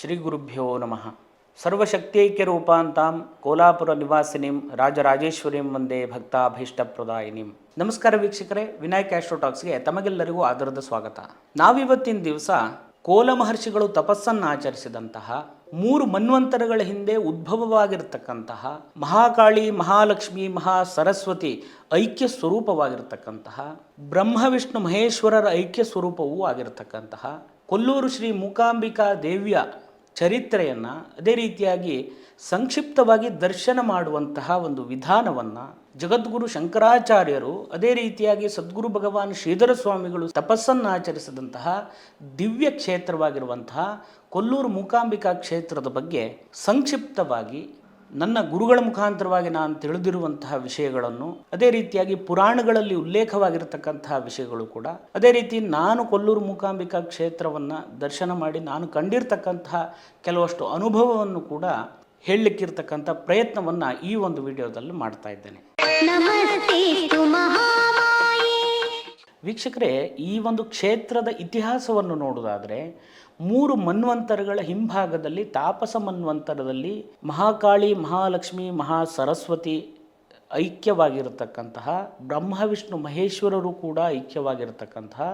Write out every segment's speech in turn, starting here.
ಶ್ರೀ ಗುರುಭ್ಯೋ ನಮಃ. ಸರ್ವಶಕ್ತೈಕ್ಯ ರೂಪಾಂತಾಂ ಕೋಲಾಪುರ ನಿವಾಸಿನಿಂ ರಾಜರಾಜೇಶ್ವರಿಂ ಒಂದೇ ಭಕ್ತಾಭೀಷ್ಟಪ್ರದಾಯಿನಿಂ. ನಮಸ್ಕಾರ ವೀಕ್ಷಕರೇ, ವಿನಾಯಕ್ ಆಸ್ಟ್ರೋಟಾಕ್ಸ್ಗೆ ತಮಗೆಲ್ಲರಿಗೂ ಆದರದ ಸ್ವಾಗತ. ನಾವಿವತ್ತಿನ ದಿವಸ ಕೋಲ ಮಹರ್ಷಿಗಳು ತಪಸ್ಸನ್ನು ಆಚರಿಸಿದಂತಹ ಮೂರು ಮನ್ವಂತರಗಳ ಹಿಂದೆ ಉದ್ಭವವಾಗಿರತಕ್ಕಂತಹ ಮಹಾಕಾಳಿ, ಮಹಾಲಕ್ಷ್ಮಿ ಮಹಾ ಸರಸ್ವತಿ ಐಕ್ಯ ಸ್ವರೂಪವಾಗಿರತಕ್ಕಂತಹ ಬ್ರಹ್ಮ, ವಿಷ್ಣು, ಮಹೇಶ್ವರರ ಐಕ್ಯ ಸ್ವರೂಪವೂ ಆಗಿರತಕ್ಕಂತಹ ಕೊಲ್ಲೂರು ಶ್ರೀ ಮೂಕಾಂಬಿಕಾ ದೇವಿಯ ಚರಿತ್ರೆಯನ್ನು ಅದೇ ರೀತಿಯಾಗಿ ಸಂಕ್ಷಿಪ್ತವಾಗಿ ದರ್ಶನ ಮಾಡುವಂತಹ ಒಂದು ವಿಧಾನವನ್ನು ಜಗದ್ಗುರು ಶಂಕರಾಚಾರ್ಯರು ಅದೇ ರೀತಿಯಾಗಿ ಸದ್ಗುರು ಭಗವಾನ್ ಶ್ರೀಧರ ಸ್ವಾಮಿಗಳು ತಪಸ್ಸನ್ನು ಆಚರಿಸಿದಂತಹ ದಿವ್ಯ ಕ್ಷೇತ್ರವಾಗಿರುವಂತಹ ಕೊಲ್ಲೂರು ಮೂಕಾಂಬಿಕಾ ಕ್ಷೇತ್ರದ ಬಗ್ಗೆ ಸಂಕ್ಷಿಪ್ತವಾಗಿ ನನ್ನ ಗುರುಗಳ ಮುಖಾಂತರವಾಗಿ ನಾನು ತಿಳಿದಿರುವಂತಹ ವಿಷಯಗಳನ್ನು ಅದೇ ರೀತಿಯಾಗಿ ಪುರಾಣಗಳಲ್ಲಿ ಉಲ್ಲೇಖವಾಗಿರತಕ್ಕಂತಹ ವಿಷಯಗಳು ಕೂಡ ಅದೇ ರೀತಿ ನಾನು ಕೊಲ್ಲೂರು ಮೂಕಾಂಬಿಕಾ ಕ್ಷೇತ್ರವನ್ನು ದರ್ಶನ ಮಾಡಿ ನಾನು ಕಂಡಿರ್ತಕ್ಕಂತಹ ಕೆಲವಷ್ಟು ಅನುಭವವನ್ನು ಕೂಡ ಹೇಳಲಿಕ್ಕಿರ್ತಕ್ಕಂಥ ಪ್ರಯತ್ನವನ್ನು ಈ ಒಂದು ವಿಡಿಯೋದಲ್ಲಿ ಮಾಡ್ತಾ ಇದ್ದೇನೆ. ವೀಕ್ಷಕರೇ ಈ ಒಂದು ಕ್ಷೇತ್ರದ ಇತಿಹಾಸವನ್ನು ನೋಡುವುದಾದರೆ ಮೂರು ಮನ್ವಂತರಗಳ ಹಿಂಭಾಗದಲ್ಲಿ ತಾಪಸ ಮನ್ವಂತರದಲ್ಲಿ ಮಹಾಕಾಳಿ, ಮಹಾಲಕ್ಷ್ಮಿ ಮಹಾ ಸರಸ್ವತಿ ಐಕ್ಯವಾಗಿರತಕ್ಕಂತಹ ಬ್ರಹ್ಮ, ವಿಷ್ಣು, ಮಹೇಶ್ವರರು ಕೂಡ ಐಕ್ಯವಾಗಿರತಕ್ಕಂತಹ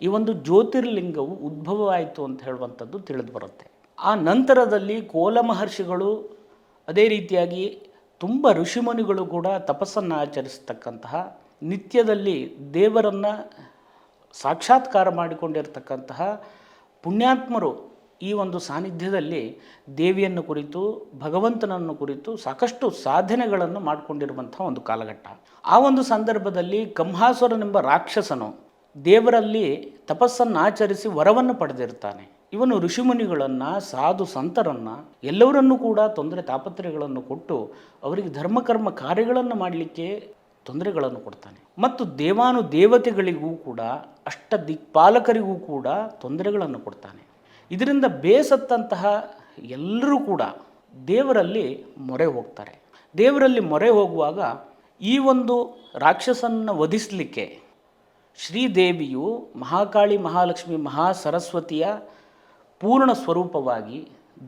ಈ ಒಂದು ಜ್ಯೋತಿರ್ಲಿಂಗವು ಉದ್ಭವವಾಯಿತು ಅಂತ ಹೇಳುವಂಥದ್ದು ತಿಳಿದು ಬರುತ್ತೆ. ಆ ನಂತರದಲ್ಲಿ ಕೋಲ ಮಹರ್ಷಿಗಳು ಅದೇ ರೀತಿಯಾಗಿ ತುಂಬ ಋಷಿಮುನಿಗಳು ಕೂಡ ತಪಸ್ಸನ್ನು ಆಚರಿಸತಕ್ಕಂತಹ ನಿತ್ಯದಲ್ಲಿ ದೇವರನ್ನು ಸಾಕ್ಷಾತ್ಕಾರ ಮಾಡಿಕೊಂಡಿರ್ತಕ್ಕಂತಹ ಪುಣ್ಯಾತ್ಮರು ಈ ಒಂದು ಸಾನ್ನಿಧ್ಯದಲ್ಲಿ ದೇವಿಯನ್ನು ಕುರಿತು, ಭಗವಂತನನ್ನು ಕುರಿತು ಸಾಕಷ್ಟು ಸಾಧನೆಗಳನ್ನು ಮಾಡಿಕೊಂಡಿರುವಂಥ ಒಂದು ಕಾಲಘಟ್ಟ. ಆ ಒಂದು ಸಂದರ್ಭದಲ್ಲಿ ಕಂಹಾಸುರನೆಂಬ ರಾಕ್ಷಸನು ದೇವರಲ್ಲಿ ತಪಸ್ಸನ್ನು ಆಚರಿಸಿ ವರವನ್ನು ಪಡೆದಿರ್ತಾನೆ. ಇವನು ಋಷಿಮುನಿಗಳನ್ನು, ಸಾಧು ಸಂತರನ್ನು ಎಲ್ಲವರನ್ನೂ ಕೂಡ ತೊಂದರೆ ತಾಪತ್ರಯಗಳನ್ನು ಕೊಟ್ಟು ಅವರಿಗೆ ಧರ್ಮಕರ್ಮ ಕಾರ್ಯಗಳನ್ನು ಮಾಡಲಿಕ್ಕೆ ತೊಂದರೆಗಳನ್ನು ಕೊಡ್ತಾನೆ. ಮತ್ತು ದೇವಾನು ದೇವತೆಗಳಿಗೂ ಕೂಡ ಅಷ್ಟ ದಿಕ್ಪಾಲಕರಿಗೂ ಕೂಡ ತೊಂದರೆಗಳನ್ನು ಕೊಡ್ತಾನೆ. ಇದರಿಂದ ಬೇಸತ್ತಂತಹ ಎಲ್ಲರೂ ಕೂಡ ದೇವರಲ್ಲಿ ಮೊರೆ ಹೋಗ್ತಾರೆ. ದೇವರಲ್ಲಿ ಮೊರೆ ಹೋಗುವಾಗ ಈ ಒಂದು ರಾಕ್ಷಸನ್ನು ವಧಿಸಲಿಕ್ಕೆ ಶ್ರೀದೇವಿಯು ಮಹಾಕಾಳಿ ಮಹಾಲಕ್ಷ್ಮಿ ಮಹಾ ಸರಸ್ವತಿಯ ಪೂರ್ಣ ಸ್ವರೂಪವಾಗಿ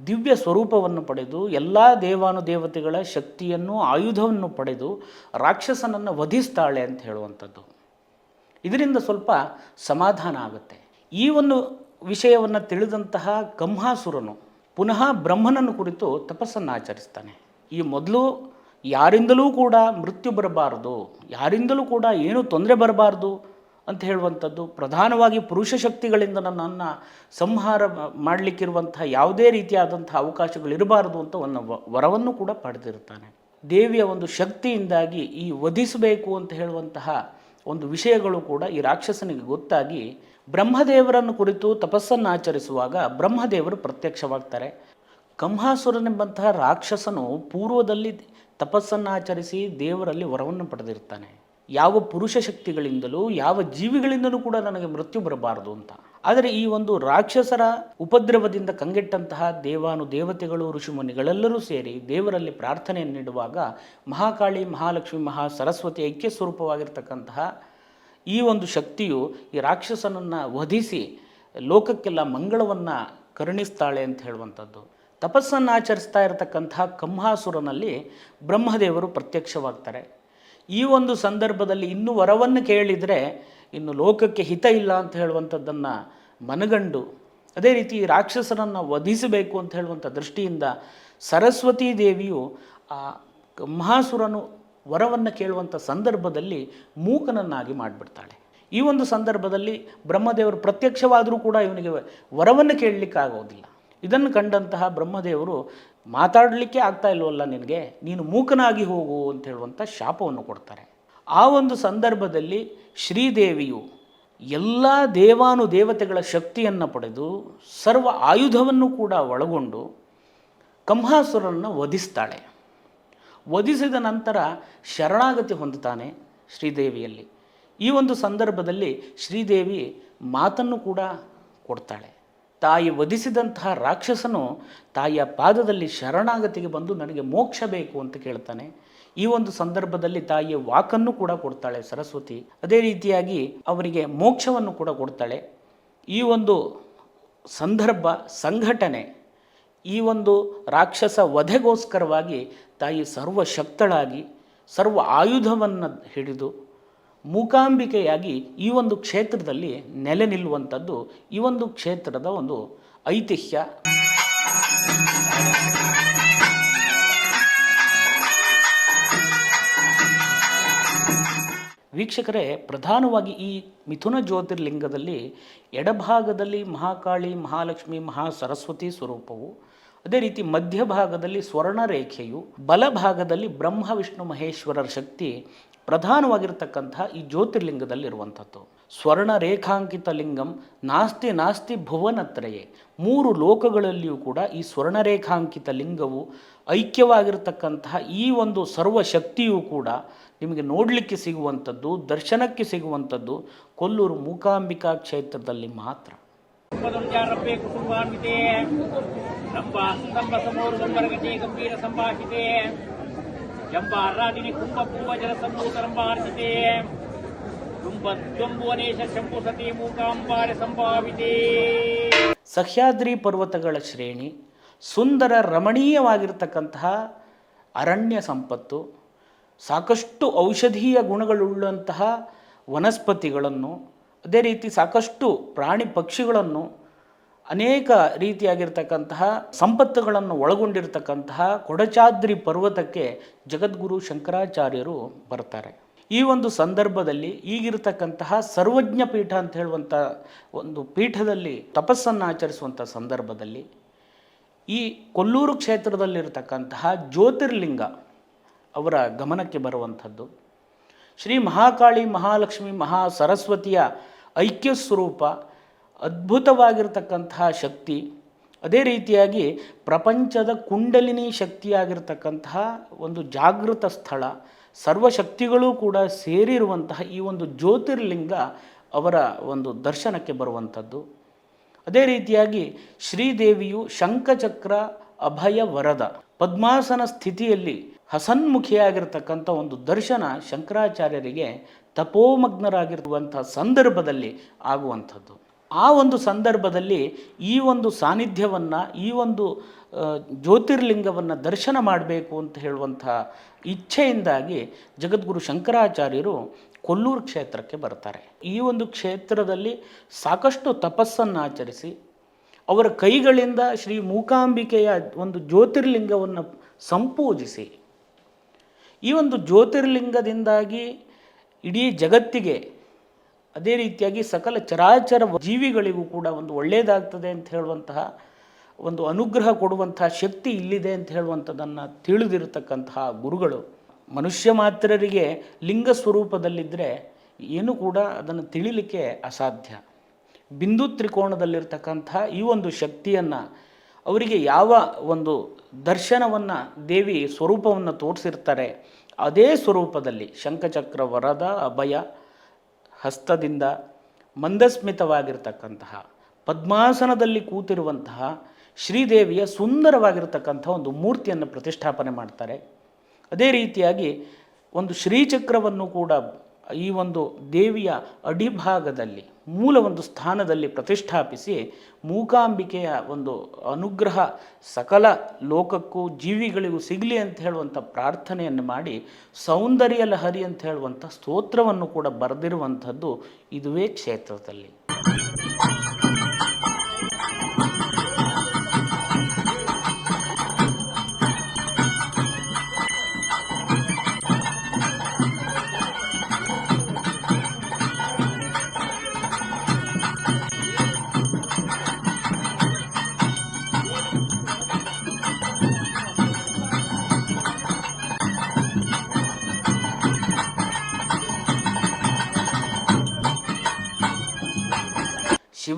ದಿವ್ಯ ಸ್ವರೂಪವನ್ನು ಪಡೆದು ಎಲ್ಲ ದೇವಾನುದೇವತೆಗಳ ಶಕ್ತಿಯನ್ನು, ಆಯುಧವನ್ನು ಪಡೆದು ರಾಕ್ಷಸನನ್ನು ವಧಿಸ್ತಾಳೆ ಅಂತ ಹೇಳುವಂಥದ್ದು. ಇದರಿಂದ ಸ್ವಲ್ಪ ಸಮಾಧಾನ ಆಗುತ್ತೆ. ಈ ಒಂದು ವಿಷಯವನ್ನು ತಿಳಿದಂತಹ ಕಂಹಾಸುರನು ಪುನಃ ಬ್ರಹ್ಮನನ್ನು ಕುರಿತು ತಪಸ್ಸನ್ನು ಆಚರಿಸ್ತಾನೆ. ಈ ಮೊದಲು ಯಾರಿಂದಲೂ ಕೂಡ ಮೃತ್ಯು ಬರಬಾರದು, ಯಾರಿಂದಲೂ ಕೂಡ ಏನೂ ತೊಂದರೆ ಬರಬಾರ್ದು ಅಂತ ಹೇಳುವಂಥದ್ದು ಪ್ರಧಾನವಾಗಿ ಪುರುಷ ಶಕ್ತಿಗಳಿಂದ ನನ್ನನ್ನು ಸಂಹಾರ ಮಾಡಲಿಕ್ಕಿರುವಂಥ ಯಾವುದೇ ರೀತಿಯಾದಂಥ ಅವಕಾಶಗಳಿರಬಾರದು ಅಂತ ಒಂದು ವರವನ್ನು ಕೂಡ ಪಡೆದಿರುತ್ತಾನೆ. ದೇವಿಯ ಒಂದು ಶಕ್ತಿಯಿಂದಾಗಿ ಈ ವಧಿಸಬೇಕು ಅಂತ ಹೇಳುವಂತಹ ಒಂದು ವಿಷಯಗಳು ಕೂಡ ಈ ರಾಕ್ಷಸನಿಗೆ ಗೊತ್ತಾಗಿ ಬ್ರಹ್ಮದೇವರನ್ನು ಕುರಿತು ತಪಸ್ಸನ್ನು ಆಚರಿಸುವಾಗ ಬ್ರಹ್ಮದೇವರು ಪ್ರತ್ಯಕ್ಷವಾಗ್ತಾರೆ. ಕಂಹಾಸುರನೆಂಬಂತಹ ರಾಕ್ಷಸನು ಪೂರ್ವದಲ್ಲಿ ತಪಸ್ಸನ್ನು ಆಚರಿಸಿ ದೇವರಲ್ಲಿ ವರವನ್ನು ಪಡೆದಿರ್ತಾನೆ ಯಾವ ಪುರುಷ ಶಕ್ತಿಗಳಿಂದಲೂ, ಯಾವ ಜೀವಿಗಳಿಂದಲೂ ಕೂಡ ನನಗೆ ಮೃತ್ಯು ಬರಬಾರದು ಅಂತ. ಆದರೆ ಈ ಒಂದು ರಾಕ್ಷಸರ ಉಪದ್ರವದಿಂದ ಕಂಗೆಟ್ಟಂತಹ ದೇವಾನು ದೇವತೆಗಳು ಋಷಿಮುನಿಗಳೆಲ್ಲರೂ ಸೇರಿ ದೇವರಲ್ಲಿ ಪ್ರಾರ್ಥನೆಯನ್ನು ನೀಡುವಾಗ ಮಹಾಕಾಳಿ, ಮಹಾಲಕ್ಷ್ಮಿ ಮಹಾ ಸರಸ್ವತಿ ಐಕ್ಯ ಸ್ವರೂಪವಾಗಿರ್ತಕ್ಕಂತಹ ಈ ಒಂದು ಶಕ್ತಿಯು ಈ ರಾಕ್ಷಸನನ್ನು ವಧಿಸಿ ಲೋಕಕ್ಕೆಲ್ಲ ಮಂಗಳವನ್ನು ಕರುಣಿಸ್ತಾಳೆ ಅಂತ ಹೇಳುವಂಥದ್ದು. ತಪಸ್ಸನ್ನು ಆಚರಿಸ್ತಾ ಇರತಕ್ಕಂತಹ ಕಂಹಾಸುರನಲ್ಲಿ ಬ್ರಹ್ಮದೇವರು ಪ್ರತ್ಯಕ್ಷವಾಗ್ತಾರೆ. ಈ ಒಂದು ಸಂದರ್ಭದಲ್ಲಿ ಇನ್ನೂ ವರವನ್ನು ಕೇಳಿದರೆ ಇನ್ನು ಲೋಕಕ್ಕೆ ಹಿತ ಇಲ್ಲ ಅಂತ ಹೇಳುವಂಥದ್ದನ್ನು ಮನಗಂಡು, ಅದೇ ರೀತಿ ರಾಕ್ಷಸರನ್ನು ವಧಿಸಬೇಕು ಅಂತ ಹೇಳುವಂಥ ದೃಷ್ಟಿಯಿಂದ ಸರಸ್ವತೀ ದೇವಿಯು ಆ ಮಹಾಸುರನು ವರವನ್ನು ಕೇಳುವಂಥ ಸಂದರ್ಭದಲ್ಲಿ ಮೂಕನನ್ನಾಗಿ ಮಾಡಿಬಿಡ್ತಾಳೆ. ಈ ಒಂದು ಸಂದರ್ಭದಲ್ಲಿ ಬ್ರಹ್ಮದೇವರು ಪ್ರತ್ಯಕ್ಷವಾದರೂ ಕೂಡ ಇವನಿಗೆ ವರವನ್ನು ಕೇಳಲಿಕ್ಕಾಗೋದಿಲ್ಲ. ಇದನ್ನು ಕಂಡಂತಹ ಬ್ರಹ್ಮದೇವರು ಮಾತಾಡಲಿಕ್ಕೆ ಆಗ್ತಾ ಇಲ್ವಲ್ಲ ನಿನಗೆ? ನೀನು ಮೂಕನಾಗಿ ಹೋಗು ಅಂತ ಹೇಳುವಂಥ ಶಾಪವನ್ನು ಕೊಡ್ತಾರೆ. ಆ ಒಂದು ಸಂದರ್ಭದಲ್ಲಿ ಶ್ರೀದೇವಿಯು ಎಲ್ಲ ದೇವಾನು ದೇವತೆಗಳ ಶಕ್ತಿಯನ್ನು ಪಡೆದು ಸರ್ವ ಆಯುಧವನ್ನು ಕೂಡ ಒಳಗೊಂಡು ಕಂಹಾಸುರನ್ನು ವಧಿಸ್ತಾಳೆ. ವಧಿಸಿದ ನಂತರ ಶರಣಾಗತಿ ಹೊಂದುತ್ತಾನೆ ಶ್ರೀದೇವಿಯಲ್ಲಿ. ಈ ಒಂದು ಸಂದರ್ಭದಲ್ಲಿ ಶ್ರೀದೇವಿ ಮಾತನ್ನು ಕೂಡ ಕೊಡ್ತಾಳೆ. ತಾಯಿ ವಧಿಸಿದಂತಹ ರಾಕ್ಷಸನು ತಾಯಿಯ ಪಾದದಲ್ಲಿ ಶರಣಾಗತಿಗೆ ಬಂದು ನನಗೆ ಮೋಕ್ಷ ಬೇಕು ಅಂತ ಕೇಳ್ತಾನೆ. ಈ ಒಂದು ಸಂದರ್ಭದಲ್ಲಿ ತಾಯಿಯ ವಾಕನ್ನು ಕೂಡ ಕೊಡ್ತಾಳೆ ಸರಸ್ವತಿ. ಅದೇ ರೀತಿಯಾಗಿ ಅವರಿಗೆ ಮೋಕ್ಷವನ್ನು ಕೂಡ ಕೊಡ್ತಾಳೆ. ಈ ಒಂದು ಸಂದರ್ಭ, ಸಂಘಟನೆ, ಈ ಒಂದು ರಾಕ್ಷಸ ವಧೆಗೋಸ್ಕರವಾಗಿ ತಾಯಿ ಸರ್ವಶಕ್ತಳಾಗಿ, ಸರ್ವ ಆಯುಧವನ್ನು ಹಿಡಿದು ಮೂಕಾಂಬಿಕೆಯಾಗಿ ಈ ಒಂದು ಕ್ಷೇತ್ರದಲ್ಲಿ ನೆಲೆ ನಿಲ್ಲುವಂಥದ್ದು ಈ ಒಂದು ಕ್ಷೇತ್ರದ ಒಂದು ಐತಿಹ್ಯ. ವೀಕ್ಷಕರೇ, ಪ್ರಧಾನವಾಗಿ ಈ ಮಿಥುನ ಜ್ಯೋತಿರ್ಲಿಂಗದಲ್ಲಿ ಎಡಭಾಗದಲ್ಲಿ ಮಹಾಕಾಳಿ, ಮಹಾಲಕ್ಷ್ಮಿ ಮಹಾ ಸರಸ್ವತಿ ಸ್ವರೂಪವು ಅದೇ ರೀತಿ ಮಧ್ಯಭಾಗದಲ್ಲಿ ಸ್ವರ್ಣ ರೇಖೆಯು ಬಲಭಾಗದಲ್ಲಿ ಬ್ರಹ್ಮ, ವಿಷ್ಣು, ಮಹೇಶ್ವರರ ಶಕ್ತಿ ಪ್ರಧಾನವಾಗಿರ್ತಕ್ಕಂತಹ ಈ ಜ್ಯೋತಿರ್ಲಿಂಗದಲ್ಲಿರುವಂಥದ್ದು. ಸ್ವರ್ಣ ರೇಖಾಂಕಿತ ಲಿಂಗಂ ನಾಸ್ತಿ ನಾಸ್ತಿ ಭುವನತ್ರಯೇ. ಮೂರು ಲೋಕಗಳಲ್ಲಿಯೂ ಕೂಡ ಈ ಸ್ವರ್ಣ ರೇಖಾಂಕಿತ ಲಿಂಗವು ಐಕ್ಯವಾಗಿರ್ತಕ್ಕಂತಹ ಈ ಒಂದು ಸರ್ವಶಕ್ತಿಯೂ ಕೂಡ ನಿಮಗೆ ನೋಡಲಿಕ್ಕೆ ಸಿಗುವಂಥದ್ದು, ದರ್ಶನಕ್ಕೆ ಸಿಗುವಂಥದ್ದು ಕೊಲ್ಲೂರು ಮೂಕಾಂಬಿಕಾ ಕ್ಷೇತ್ರದಲ್ಲಿ ಮಾತ್ರ. ಕುಟುಂಬದೊಂದ್ಯಾರಬ್ಬೆ ಕುಟುಂಬಾನ್ವಿತೆ. ನಂಬ ಸ್ತಂಭ ಸಮೋರುಗಂಬರಗತೆ ಗಂಭೀರ ಸಂಭಾಷಿತೆ. ಜಂಬಾರಾದಿನಿ ಕುಂಭ ಪೂವ ಜಲ ಸಂಭೂತರಂಬಾರ್ಜಿತೆ ಕುಂಭದ್ವಂಬುವನೇಶ ಶಂಭು ಸತಿ ಸಹ್ಯಾದ್ರಿ ಪರ್ವತಗಳ ಶ್ರೇಣಿ ಸುಂದರ ರಮಣೀಯವಾಗಿರ್ತಕ್ಕಂತಹ ಅರಣ್ಯ ಸಂಪತ್ತು, ಸಾಕಷ್ಟು ಔಷಧೀಯ ಗುಣಗಳುಳ್ಳಂತಹ ವನಸ್ಪತಿಗಳನ್ನು ಅದೇ ರೀತಿ ಸಾಕಷ್ಟು ಪ್ರಾಣಿ ಪಕ್ಷಿಗಳನ್ನು ಅನೇಕ ರೀತಿಯಾಗಿರ್ತಕ್ಕಂತಹ ಸಂಪತ್ತುಗಳನ್ನು ಒಳಗೊಂಡಿರ್ತಕ್ಕಂತಹ ಕೊಡಚಾದ್ರಿ ಪರ್ವತಕ್ಕೆ ಜಗದ್ಗುರು ಶಂಕರಾಚಾರ್ಯರು ಬರ್ತಾರೆ. ಈ ಒಂದು ಸಂದರ್ಭದಲ್ಲಿ ಈಗಿರತಕ್ಕಂತಹ ಸರ್ವಜ್ಞ ಪೀಠ ಅಂತ ಹೇಳುವಂಥ ಒಂದು ಪೀಠದಲ್ಲಿ ತಪಸ್ಸನ್ನು ಆಚರಿಸುವಂಥ ಸಂದರ್ಭದಲ್ಲಿ ಈ ಕೊಲ್ಲೂರು ಕ್ಷೇತ್ರದಲ್ಲಿರತಕ್ಕಂತಹ ಜ್ಯೋತಿರ್ಲಿಂಗ ಅವರ ಗಮನಕ್ಕೆ ಬರುವಂಥದ್ದು. ಶ್ರೀ ಮಹಾಕಾಳಿ ಮಹಾಲಕ್ಷ್ಮಿ ಮಹಾ ಸರಸ್ವತಿಯ ಐಕ್ಯ ಸ್ವರೂಪ, ಅದ್ಭುತವಾಗಿರ್ತಕ್ಕಂತಹ ಶಕ್ತಿ, ಅದೇ ರೀತಿಯಾಗಿ ಪ್ರಪಂಚದ ಕುಂಡಲಿನಿ ಶಕ್ತಿಯಾಗಿರ್ತಕ್ಕಂತಹ ಒಂದು ಜಾಗೃತ ಸ್ಥಳ, ಸರ್ವಶಕ್ತಿಗಳೂ ಕೂಡ ಸೇರಿರುವಂತಹ ಈ ಒಂದು ಜ್ಯೋತಿರ್ಲಿಂಗ ಅವರ ಒಂದು ದರ್ಶನಕ್ಕೆ ಬರುವಂಥದ್ದು. ಅದೇ ರೀತಿಯಾಗಿ ಶ್ರೀದೇವಿಯು ಶಂಖಚಕ್ರ ಅಭಯ ವರದ ಪದ್ಮಾಸನ ಸ್ಥಿತಿಯಲ್ಲಿ ಹಸನ್ಮುಖಿಯಾಗಿರ್ತಕ್ಕಂಥ ಒಂದು ದರ್ಶನ ಶಂಕರಾಚಾರ್ಯರಿಗೆ ತಪೋಮಗ್ನರಾಗಿರುವಂಥ ಸಂದರ್ಭದಲ್ಲಿ ಆಗುವಂಥದ್ದು. ಆ ಒಂದು ಸಂದರ್ಭದಲ್ಲಿ ಈ ಒಂದು ಸಾನ್ನಿಧ್ಯವನ್ನು, ಈ ಒಂದು ಜ್ಯೋತಿರ್ಲಿಂಗವನ್ನು ದರ್ಶನ ಮಾಡಬೇಕು ಅಂತ ಹೇಳುವಂಥ ಇಚ್ಛೆಯಿಂದಾಗಿ ಜಗದ್ಗುರು ಶಂಕರಾಚಾರ್ಯರು ಕೊಲ್ಲೂರು ಕ್ಷೇತ್ರಕ್ಕೆ ಬರ್ತಾರೆ. ಈ ಒಂದು ಕ್ಷೇತ್ರದಲ್ಲಿ ಸಾಕಷ್ಟು ತಪಸ್ಸನ್ನು ಆಚರಿಸಿ ಅವರ ಕೈಗಳಿಂದ ಶ್ರೀ ಮೂಕಾಂಬಿಕೆಯ ಒಂದು ಜ್ಯೋತಿರ್ಲಿಂಗವನ್ನು ಸಂಪೂಜಿಸಿ ಈ ಒಂದು ಜ್ಯೋತಿರ್ಲಿಂಗದಿಂದಾಗಿ ಇಡೀ ಜಗತ್ತಿಗೆ ಅದೇ ರೀತಿಯಾಗಿ ಸಕಲ ಚರಾಚರ ಜೀವಿಗಳಿಗೂ ಕೂಡ ಒಂದು ಒಳ್ಳೆಯದಾಗ್ತದೆ ಅಂತ ಹೇಳುವಂತಹ ಒಂದು ಅನುಗ್ರಹ ಕೊಡುವಂತಹ ಶಕ್ತಿ ಇಲ್ಲಿದೆ ಅಂತ ಹೇಳುವಂಥದ್ದನ್ನು ತಿಳಿದಿರತಕ್ಕಂತಹ ಗುರುಗಳು. ಮನುಷ್ಯ ಮಾತ್ರರಿಗೆ ಲಿಂಗ ಸ್ವರೂಪದಲ್ಲಿದ್ದರೆ ಏನು ಕೂಡ ಅದನ್ನು ತಿಳಿಲಿಕ್ಕೆ ಅಸಾಧ್ಯ. ಬಿಂದು ತ್ರಿಕೋಣದಲ್ಲಿರ್ತಕ್ಕಂಥ ಈ ಒಂದು ಶಕ್ತಿಯನ್ನು ಅವರಿಗೆ ಯಾವ ಒಂದು ದರ್ಶನವನ್ನು ದೇವಿ ಸ್ವರೂಪವನ್ನು ತೋರಿಸಿರ್ತಾರೆ, ಅದೇ ಸ್ವರೂಪದಲ್ಲಿ ಶಂಖಚಕ್ರ ವರದ ಅಭಯ, ಹಸ್ತದಿಂದ ಮಂದಸ್ಮಿತವಾಗಿರ್ತಕ್ಕಂತಹ, ಪದ್ಮಾಸನದಲ್ಲಿ ಕೂತಿರುವಂತಹ ಶ್ರೀದೇವಿಯ ಸುಂದರವಾಗಿರ್ತಕ್ಕಂಥ ಒಂದು ಮೂರ್ತಿಯನ್ನು ಪ್ರತಿಷ್ಠಾಪನೆ ಮಾಡ್ತಾರೆ. ಅದೇ ರೀತಿಯಾಗಿ ಒಂದು ಶ್ರೀಚಕ್ರವನ್ನು ಕೂಡ ಈ ಒಂದು ದೇವಿಯ ಅಡಿಭಾಗದಲ್ಲಿ, ಮೂಲ ಒಂದು ಸ್ಥಾನದಲ್ಲಿ ಪ್ರತಿಷ್ಠಾಪಿಸಿ ಮೂಕಾಂಬಿಕೆಯ ಒಂದು ಅನುಗ್ರಹ ಸಕಲ ಲೋಕಕ್ಕೂ ಜೀವಿಗಳಿಗೂ ಸಿಗಲಿ ಅಂತ ಹೇಳುವಂಥ ಪ್ರಾರ್ಥನೆಯನ್ನು ಮಾಡಿ, ಸೌಂದರ್ಯ ಲಹರಿ ಅಂತ ಹೇಳುವಂಥ ಸ್ತೋತ್ರವನ್ನು ಕೂಡ ಬರೆದಿರುವಂಥದ್ದು ಇದುವೇ ಕ್ಷೇತ್ರದಲ್ಲಿ.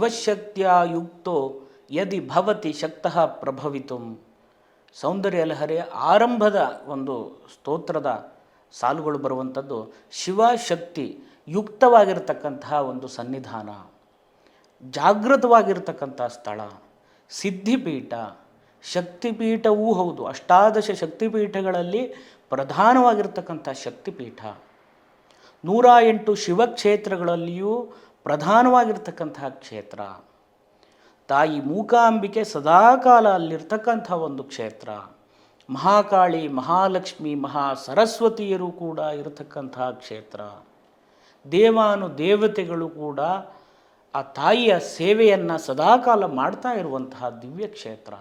ಶಿವಶಕ್ತಿಯ ಯುಕ್ತೋ ಯದಿ ಭವತಿ ಶಕ್ತಃ ಪ್ರಭವಿತು. ಸೌಂದರ್ಯ ಲಹರಿ ಆರಂಭದ ಒಂದು ಸ್ತೋತ್ರದ ಸಾಲುಗಳು ಬರುವಂಥದ್ದು ಶಿವಶಕ್ತಿ ಯುಕ್ತವಾಗಿರತಕ್ಕಂತಹ ಒಂದು ಸನ್ನಿಧಾನ ಜಾಗೃತವಾಗಿರ್ತಕ್ಕಂಥ ಸ್ಥಳ, ಸಿದ್ಧಿಪೀಠ. ಶಕ್ತಿಪೀಠವೂ ಹೌದು, ಅಷ್ಟಾದಶ ಶಕ್ತಿಪೀಠಗಳಲ್ಲಿ ಪ್ರಧಾನವಾಗಿರ್ತಕ್ಕಂಥ ಶಕ್ತಿಪೀಠ. ನೂರ ಎಂಟು ಶಿವಕ್ಷೇತ್ರಗಳಲ್ಲಿಯೂ ಪ್ರಧಾನವಾಗಿರ್ತಕ್ಕಂತಹ ಕ್ಷೇತ್ರ, ತಾಯಿ ಮೂಕಾಂಬಿಕೆ ಸದಾಕಾಲ ಅಲ್ಲಿರ್ತಕ್ಕಂಥ ಒಂದು ಕ್ಷೇತ್ರ, ಮಹಾಕಾಳಿ, ಮಹಾಲಕ್ಷ್ಮಿ ಮಹಾ ಸರಸ್ವತಿಯರು ಕೂಡ ಇರತಕ್ಕಂತಹ ಕ್ಷೇತ್ರ, ದೇವಾನು ದೇವತೆಗಳು ಕೂಡ ಆ ತಾಯಿಯ ಸೇವೆಯನ್ನು ಸದಾಕಾಲ ಮಾಡ್ತಾ ಇರುವಂತಹ ದಿವ್ಯ ಕ್ಷೇತ್ರ.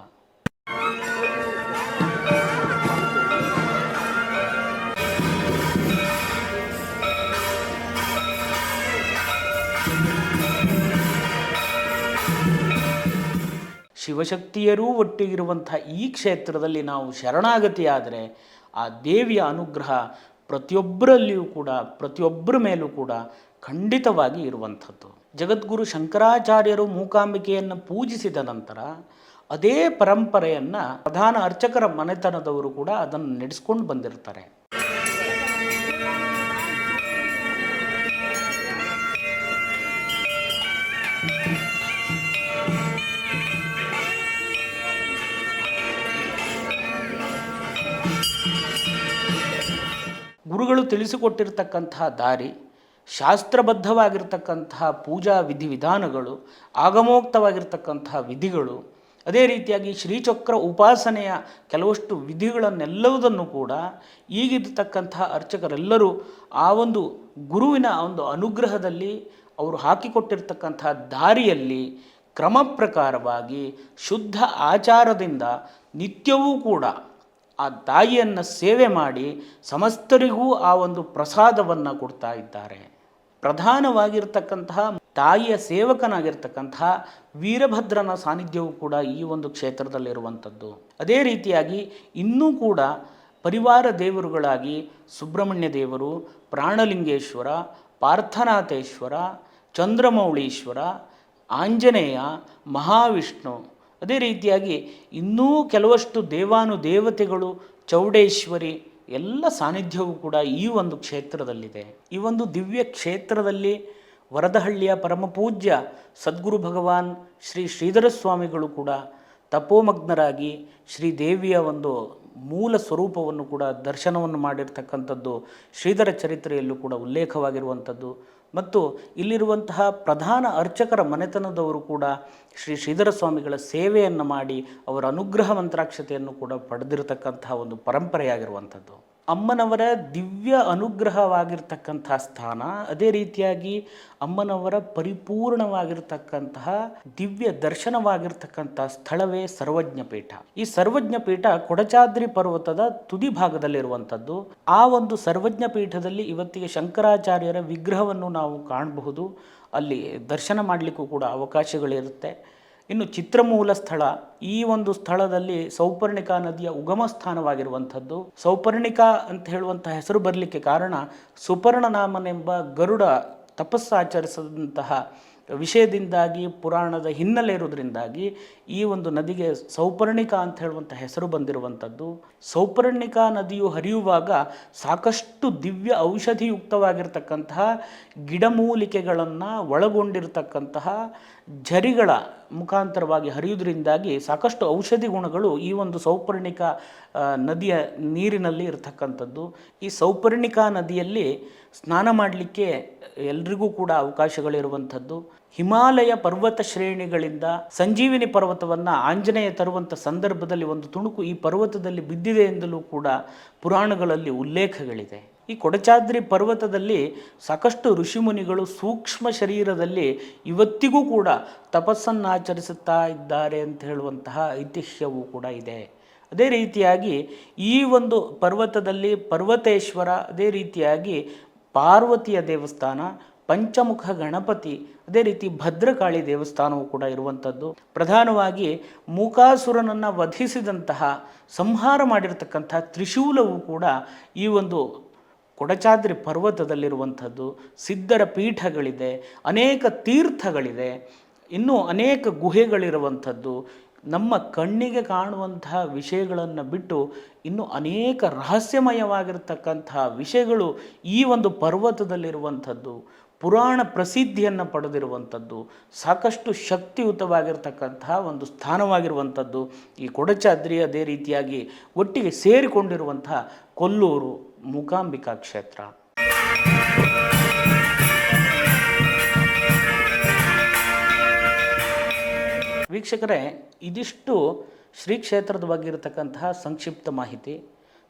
ಶಿವಶಕ್ತಿಯರೂ ಒಟ್ಟಿಗಿರುವಂಥ ಈ ಕ್ಷೇತ್ರದಲ್ಲಿ ನಾವು ಶರಣಾಗತಿಯಾದರೆ ಆ ದೇವಿಯ ಅನುಗ್ರಹ ಪ್ರತಿಯೊಬ್ಬರಲ್ಲಿಯೂ ಕೂಡ, ಪ್ರತಿಯೊಬ್ಬರ ಮೇಲೂ ಕೂಡ ಖಂಡಿತವಾಗಿ ಇರುವಂಥದ್ದು. ಜಗದ್ಗುರು ಶಂಕರಾಚಾರ್ಯರು ಮೂಕಾಂಬಿಕೆಯನ್ನು ಪೂಜಿಸಿದ ನಂತರ ಅದೇ ಪರಂಪರೆಯನ್ನು ಪ್ರಧಾನ ಅರ್ಚಕರ ಮನೆತನದವರು ಕೂಡ ಅದನ್ನು ನಡೆಸ್ಕೊಂಡು ಬಂದಿರ್ತಾರೆ. ಗುರುಗಳು ತಿಳಿಸಿಕೊಟ್ಟಿರ್ತಕ್ಕಂತಹ ದಾರಿ ಶಾಸ್ತ್ರಬದ್ಧವಾಗಿರ್ತಕ್ಕಂತಹ ಪೂಜಾ ವಿಧಿವಿಧಾನಗಳು ಆಗಮೋಕ್ತವಾಗಿರ್ತಕ್ಕಂತಹ ವಿಧಿಗಳು, ಅದೇ ರೀತಿಯಾಗಿ ಶ್ರೀಚಕ್ರ ಉಪಾಸನೆಯ ಕೆಲವಷ್ಟು ವಿಧಿಗಳನ್ನೆಲ್ಲವುದನ್ನು ಕೂಡ ಈಗಿರ್ತಕ್ಕಂತಹ ಅರ್ಚಕರೆಲ್ಲರೂ ಆ ಒಂದು ಗುರುವಿನ ಒಂದು ಅನುಗ್ರಹದಲ್ಲಿ ಅವರು ಹಾಕಿಕೊಟ್ಟಿರ್ತಕ್ಕಂತಹ ದಾರಿಯಲ್ಲಿ ಕ್ರಮ ಪ್ರಕಾರವಾಗಿ ಶುದ್ಧ ಆಚಾರದಿಂದ ನಿತ್ಯವೂ ಕೂಡ ಆ ತಾಯಿಯನ್ನು ಸೇವೆ ಮಾಡಿ ಸಮಸ್ತರಿಗೂ ಆ ಒಂದು ಪ್ರಸಾದವನ್ನು ಕೊಡ್ತಾ ಇದ್ದಾರೆ. ಪ್ರಧಾನವಾಗಿರ್ತಕ್ಕಂತಹ ತಾಯಿಯ ಸೇವಕನಾಗಿರ್ತಕ್ಕಂತಹ ವೀರಭದ್ರನ ಸಾನ್ನಿಧ್ಯವೂ ಕೂಡ ಈ ಒಂದು ಕ್ಷೇತ್ರದಲ್ಲಿರುವಂಥದ್ದು. ಅದೇ ರೀತಿಯಾಗಿ ಇನ್ನೂ ಕೂಡ ಪರಿವಾರ ದೇವರುಗಳಾಗಿ ಸುಬ್ರಹ್ಮಣ್ಯ ದೇವರು, ಪ್ರಾಣಲಿಂಗೇಶ್ವರ, ಪಾರ್ಥನಾಥೇಶ್ವರ, ಚಂದ್ರಮೌಳೀಶ್ವರ, ಆಂಜನೇಯ, ಮಹಾವಿಷ್ಣು ಅದೇ ರೀತಿಯಾಗಿ ಇನ್ನೂ ಕೆಲವಷ್ಟು ದೇವಾನು ದೇವತೆಗಳು, ಚೌಡೇಶ್ವರಿ, ಎಲ್ಲ ಸಾನ್ನಿಧ್ಯವೂ ಕೂಡ ಈ ಒಂದು ಕ್ಷೇತ್ರದಲ್ಲಿದೆ. ಈ ಒಂದು ದಿವ್ಯ ಕ್ಷೇತ್ರದಲ್ಲಿ ವರದಹಳ್ಳಿಯ ಪರಮಪೂಜ್ಯ ಸದ್ಗುರು ಭಗವಾನ್ ಶ್ರೀ ಶ್ರೀಧರ ಸ್ವಾಮಿಗಳು ಕೂಡ ತಪೋಮಗ್ನರಾಗಿ ಶ್ರೀದೇವಿಯ ಒಂದು ಮೂಲ ಸ್ವರೂಪವನ್ನು ಕೂಡ ದರ್ಶನವನ್ನು ಮಾಡಿರ್ತಕ್ಕಂಥದ್ದು ಶ್ರೀಧರ ಚರಿತ್ರೆಯಲ್ಲೂ ಕೂಡ ಉಲ್ಲೇಖವಾಗಿರುವಂಥದ್ದು. ಮತ್ತು ಇಲ್ಲಿರುವಂತಹ ಪ್ರಧಾನ ಅರ್ಚಕರ ಮನೆತನದವರು ಕೂಡ ಶ್ರೀ ಶ್ರೀಧರ ಸ್ವಾಮಿಗಳ ಸೇವೆಯನ್ನು ಮಾಡಿ ಅವರ ಅನುಗ್ರಹ ಮಂತ್ರಾಕ್ಷತೆಯನ್ನು ಕೂಡ ಪಡೆದಿರತಕ್ಕಂತಹ ಒಂದು ಪರಂಪರೆಯಾಗಿರುವಂಥದ್ದು. ಅಮ್ಮನವರ ದಿವ್ಯ ಅನುಗ್ರಹವಾಗಿರ್ತಕ್ಕಂತಹ ಸ್ಥಾನ, ಅದೇ ರೀತಿಯಾಗಿ ಅಮ್ಮನವರ ಪರಿಪೂರ್ಣವಾಗಿರ್ತಕ್ಕಂತಹ ದಿವ್ಯ ದರ್ಶನವಾಗಿರ್ತಕ್ಕಂತಹ ಸ್ಥಳವೇ ಸರ್ವಜ್ಞ ಪೀಠ ಈ ಸರ್ವಜ್ಞ ಪೀಠ ಕೊಡಚಾದ್ರಿ ಪರ್ವತದ ತುದಿ ಭಾಗದಲ್ಲಿರುವಂಥದ್ದು. ಆ ಒಂದು ಸರ್ವಜ್ಞ ಪೀಠದಲ್ಲಿ ಇವತ್ತಿಗೆ ಶಂಕರಾಚಾರ್ಯರ ವಿಗ್ರಹವನ್ನು ನಾವು ಕಾಣಬಹುದು. ಅಲ್ಲಿ ದರ್ಶನ ಮಾಡಲಿಕ್ಕೂ ಕೂಡ ಅವಕಾಶಗಳಿರುತ್ತೆ. ಇನ್ನು ಚಿತ್ರಮೂಲ ಸ್ಥಳ, ಈ ಒಂದು ಸ್ಥಳದಲ್ಲಿ ಸೌಪರ್ಣಿಕಾ ನದಿಯ ಉಗಮ ಸ್ಥಾನವಾಗಿರುವಂಥದ್ದು. ಸೌಪರ್ಣಿಕಾ ಅಂತ ಹೇಳುವಂಥ ಹೆಸರು ಬರಲಿಕ್ಕೆ ಕಾರಣ ಸುಪರ್ಣನಾಮನೆಂಬ ಗರುಡ ತಪಸ್ಸಾಚರಿಸಿದಂತಹ ವಿಷಯದಿಂದಾಗಿ, ಪುರಾಣದ ಹಿನ್ನೆಲೆ ಇರೋದ್ರಿಂದಾಗಿ ಈ ಒಂದು ನದಿಗೆ ಸೌಪರ್ಣಿಕಾ ಅಂತ ಹೇಳುವಂಥ ಹೆಸರು ಬಂದಿರುವಂಥದ್ದು. ಸೌಪರ್ಣಿಕಾ ನದಿಯು ಹರಿಯುವಾಗ ಸಾಕಷ್ಟು ದಿವ್ಯ ಔಷಧಿಯುಕ್ತವಾಗಿರ್ತಕ್ಕಂತಹ ಗಿಡಮೂಲಿಕೆಗಳನ್ನು ಒಳಗೊಂಡಿರತಕ್ಕಂತಹ ಝರಿಗಳ ಮುಖಾಂತರವಾಗಿ ಹರಿಯುವುದರಿಂದಾಗಿ ಸಾಕಷ್ಟು ಔಷಧಿ ಗುಣಗಳು ಈ ಒಂದು ಸೌಪರ್ಣಿಕ ನದಿಯ ನೀರಿನಲ್ಲಿ ಇರತಕ್ಕಂಥದ್ದು. ಈ ಸೌಪರ್ಣಿಕಾ ನದಿಯಲ್ಲಿ ಸ್ನಾನ ಮಾಡಲಿಕ್ಕೆ ಎಲ್ರಿಗೂ ಕೂಡ ಅವಕಾಶಗಳಿರುವಂಥದ್ದು. ಹಿಮಾಲಯ ಪರ್ವತ ಶ್ರೇಣಿಗಳಿಂದ ಸಂಜೀವಿನಿ ಪರ್ವತವನ್ನು ಆಂಜನೇಯ ತರುವಂಥ ಸಂದರ್ಭದಲ್ಲಿ ಒಂದು ತುಣುಕು ಈ ಪರ್ವತದಲ್ಲಿ ಬಿದ್ದಿದೆ ಎಂದಲೂ ಕೂಡ ಪುರಾಣಗಳಲ್ಲಿ ಉಲ್ಲೇಖಗಳಿದೆ. ಈ ಕೊಡಚಾದ್ರಿ ಪರ್ವತದಲ್ಲಿ ಸಾಕಷ್ಟು ಋಷಿಮುನಿಗಳು ಸೂಕ್ಷ್ಮ ಶರೀರದಲ್ಲಿ ಇವತ್ತಿಗೂ ಕೂಡ ತಪಸ್ಸನ್ನು ಆಚರಿಸುತ್ತಾ ಇದ್ದಾರೆ ಅಂತ ಹೇಳುವಂತಹ ಐತಿಹ್ಯವೂ ಕೂಡ ಇದೆ. ಅದೇ ರೀತಿಯಾಗಿ ಈ ಒಂದು ಪರ್ವತದಲ್ಲಿ ಪರ್ವತೇಶ್ವರ, ಅದೇ ರೀತಿಯಾಗಿ ಪಾರ್ವತಿಯ ದೇವಸ್ಥಾನ, ಪಂಚಮುಖ ಗಣಪತಿ, ಅದೇ ರೀತಿ ಭದ್ರಕಾಳಿ ದೇವಸ್ಥಾನವೂ ಕೂಡ ಇರುವಂಥದ್ದು. ಪ್ರಧಾನವಾಗಿ ಮೂಕಾಸುರನನ್ನು ವಧಿಸಿದಂತಹ ಸಂಹಾರ ಮಾಡಿರ್ತಕ್ಕಂಥ ತ್ರಿಶೂಲವು ಕೂಡ ಈ ಒಂದು ಕೊಡಚಾದ್ರಿ ಪರ್ವತದಲ್ಲಿರುವಂಥದ್ದು, ಸಿದ್ಧರ ಪೀಠಗಳಿದೆ, ಅನೇಕ ತೀರ್ಥಗಳಿದೆ, ಇನ್ನೂ ಅನೇಕ ಗುಹೆಗಳಿರುವಂಥದ್ದು, ನಮ್ಮ ಕಣ್ಣಿಗೆ ಕಾಣುವಂತಹ ವಿಷಯಗಳನ್ನು ಬಿಟ್ಟು ಇನ್ನು ಅನೇಕ ರಹಸ್ಯಮಯವಾಗಿರ್ತಕ್ಕಂತಹ ವಿಷಯಗಳು ಈ ಒಂದು ಪರ್ವತದಲ್ಲಿರುವಂಥದ್ದು, ಪುರಾಣ ಪ್ರಸಿದ್ಧಿಯನ್ನು ಪಡೆದಿರುವಂಥದ್ದು, ಸಾಕಷ್ಟು ಶಕ್ತಿಯುತವಾಗಿರ್ತಕ್ಕಂತಹ ಒಂದು ಸ್ಥಾನವಾಗಿರುವಂಥದ್ದು, ಈ ಕೊಡಚಾದ್ರಿ ಅದೇ ರೀತಿಯಾಗಿ ಒಟ್ಟಿಗೆ ಸೇರಿಕೊಂಡಿರುವಂತಹ ಕೊಲ್ಲೂರು ಮೂಕಾಂಬಿಕಾ ಕ್ಷೇತ್ರ. ವೀಕ್ಷಕರೇ, ಇದಿಷ್ಟು ಶ್ರೀ ಕ್ಷೇತ್ರದ ಬಗ್ಗೆ ಇರತಕ್ಕಂತಹ ಸಂಕ್ಷಿಪ್ತ ಮಾಹಿತಿ.